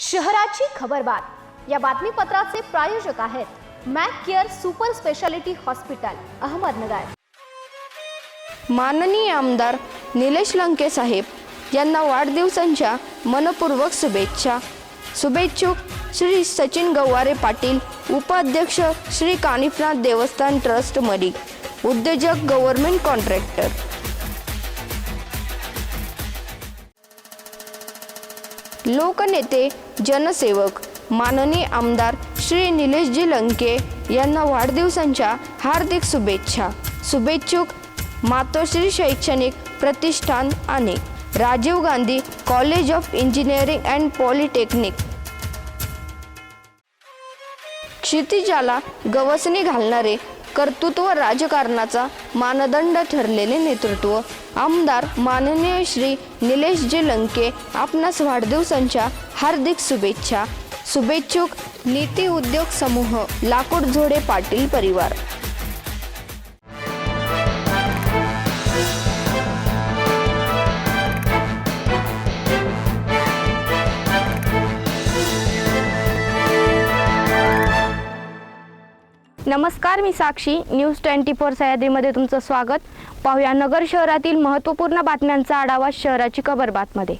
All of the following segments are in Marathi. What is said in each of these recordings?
शहराची खबरबात या बातमीपत्राचे प्रायोजक आहेत Mac care super speciality hospital Ahmednagar. माननीय आमदार निलेश लंके साहेब यांना वाढदिवसांच्या मनपूर्वक शुभेच्छा. शुभेच्छुक श्री सचिन गवारे पाटील उपाध्यक्ष श्री कानिफनाथ देवस्थान ट्रस्ट मरी उद्योजक गव्हर्नमेंट कॉन्ट्रॅक्टर. लोकनेते जनसेवक माननीय आमदार श्री निलेशजी लंके यांना वाढदिवसांच्या हार्दिक शुभेच्छा. शुभेच्छुक मातोश्री शैक्षणिक प्रतिष्ठान आणि Rajiv Gandhi college of engineering and polytechnic. क्षितिजाला गवसणी घालणारे कर्तृत्व राजकारणाचा मानदंड ठरलेले नेतृत्व. आमदार माननीय श्री निलेशजी लंके आपणास वाढदिवसांच्या हार्दिक शुभेच्छा. शुभेच्छुक नीती उद्योग समूह लाकूड झोडे पाटील परिवार. नमस्कार मी साक्षी. न्यूज ट्वेंटी फोर सह्याद्रीमध्ये तुमचं स्वागत. पाहूया नगर शहरातील महत्त्वपूर्ण बातम्यांचा आढावा शहराची खबर बातमध्ये.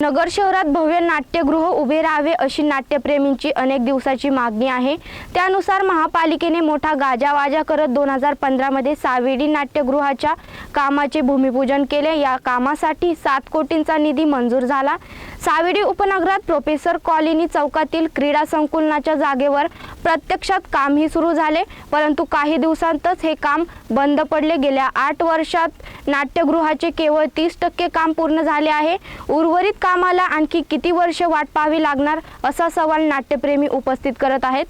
नगर शहरात भव्य नाट्यगृह उभे राहावे अशी नाट्यप्रेमींची अनेक दिवसाची मागणी आहे. त्यानुसार महापालिकेने मोठा गाजावाजा करत दोन हजार पंधरामध्ये सावेडी नाट्यगृहाच्या कामाचे भूमिपूजन केले. या कामासाठी सात कोटींचा निधी मंजूर झाला. सावेडी उपनगरात प्रोफेसर कॉलनी चौकातील क्रीडा संकुलनाच्या जागेवर प्रत्यक्षात कामही सुरू झाले परंतु काही दिवसांतच हे काम बंद पडले. गेल्या आठ वर्षात नाट्यगृहाचे केवळ तीस टक्के काम पूर्ण झाले आहे. उर्वरित कामाला आणखी किती वर्ष वाट पाहावी लागणार असा सवाल नाट्यप्रेमी उपस्थित करत आहेत.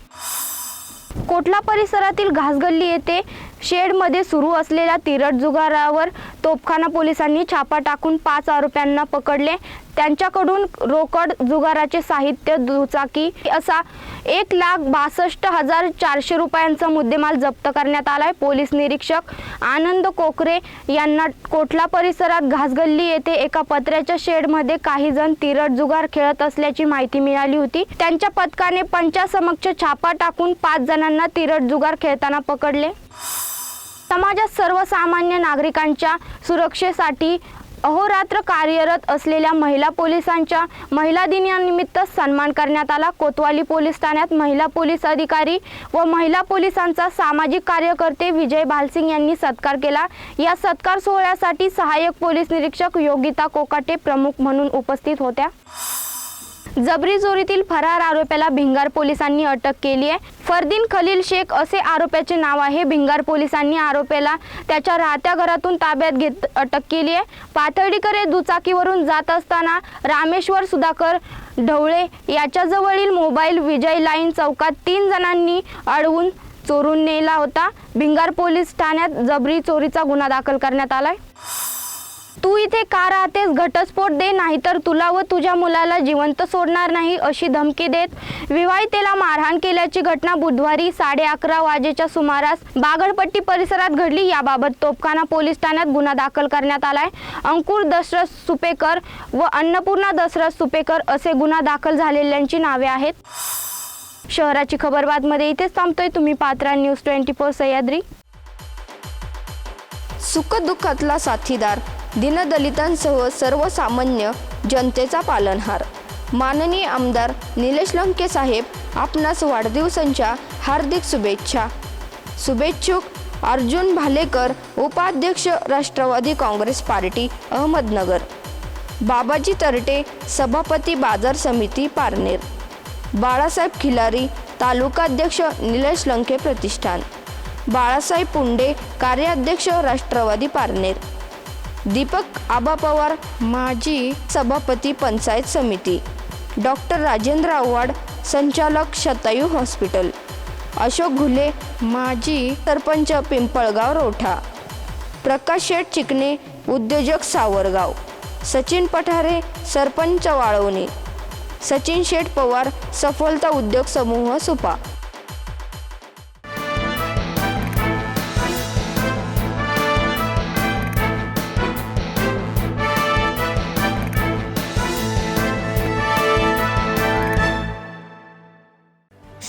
कोटला परिसरातील घासगल्ली येथे शेडमध्ये सुरू असलेल्या तिरट जुगारावर तोपखाना पोलिसांनी छापा टाकून पाच आरोप्यांना पकडले. त्यांच्याकडून रोकड जुगाराचे साहित्य दुचाकी असा एक लाख बासष्ट हजार चारशे रुपयांचा मुद्देमाल जप्त करण्यात आलाय. पोलीस निरीक्षक आनंद कोकरे यांना कोटला परिसरात घासगल्ली येथे एका पत्र्याच्या शेडमध्ये काही जण तिरट जुगार खेळत असल्याची माहिती मिळाली होती. त्यांच्या पथकाने पंचासमक्ष छापा टाकून पाच जणांना तिरट जुगार खेळताना पकडले. समाजात सर्वसामान्य नागरिकांच्या सुरक्षेसाठी अहोरात्र कार्यरत असलेल्या महिला पोलिसांच्या महिला दिनानिमित्त सन्मान करण्यात आला. कोतवाली पोलीस ठाण्यात महिला पोलीस अधिकारी व महिला पोलिसांचा सामाजिक कार्यकर्ते विजय भालसिंग यांनी सत्कार केला. या सत्कार सोहळ्यासाठी सहाय्यक पोलीस निरीक्षक योगिता कोकाटे प्रमुख म्हणून उपस्थित होत्या. जबरी चोरीतील फरार आरोप्याला भिंगार पोलिसांनी अटक केली आहे. फरदीन खलील शेख असे आरोप्याचे नाव आहे. भिंगार पोलिसांनी आरोप्याला त्याच्या राहत्या घरातून ताब्यात घेत अटक केली आहे. पाथर्डीकडे दुचाकीवरून जात असताना रामेश्वर सुधाकर ढवळे याच्याजवळील मोबाईल विजय लाईन चौकात तीन जणांनी अडवून चोरून नेला होता. भिंगार पोलीस ठाण्यात जबरी चोरीचा गुन्हा दाखल करण्यात आलाय. तू इथे का राहतेस? घटस्फोट दे नाहीतर तुला व तुझ्या मुलाला जिवंत सोडणार नाही अशी धमकी देत विवाहितेला मारहाण केल्याची घटना बुधवारी साडे अकरा वाजेच्या सुमारास बागडपट्टी परिसरात घडली. याबाबत तोपखाना पोलीस ठाण्यात गुन्हा दाखल करण्यात आलाय. अंकुर दशरथ सुपेकर व अन्नपूर्णा दशरथ सुपेकर असे गुन्हा दाखल झालेल्यांची नावे आहेत. शहराची खबरबातमध्ये इथेच थांबतोय तुम्ही. Patra news twenty four Sahyadri. सुखदुःखातला साथीदार. दीनदलितांसह सर्वसामान्य जनतेचा पालनहार. माननीय आमदार निलेश लंके साहेब आपणास वाढदिवसांच्या हार्दिक शुभेच्छा. शुभेच्छुक अर्जुन भालेकर उपाध्यक्ष राष्ट्रवादी काँग्रेस पार्टी अहमदनगर. बाबाजी तरटे सभापती बाजार समिती पारनेर. बाळासाहेब खिलारी तालुकाध्यक्ष निलेश लंके प्रतिष्ठान. बाळासाहेब पुंडे कार्याध्यक्ष राष्ट्रवादी पारनेर. दीपक आबा पवार माजी सभापती पंचायत समिती. डॉक्टर राजेंद्र आव्हाड संचालक शतायू हॉस्पिटल. अशोक घुले माजी सरपंच पिंपळगाव रोठा. प्रकाश शेठ चिकणे उद्योजक सावरगाव. सचिन पठारे सरपंच वाळवणे. सचिन शेठ पवार सफलता उद्योग समूह सुपा.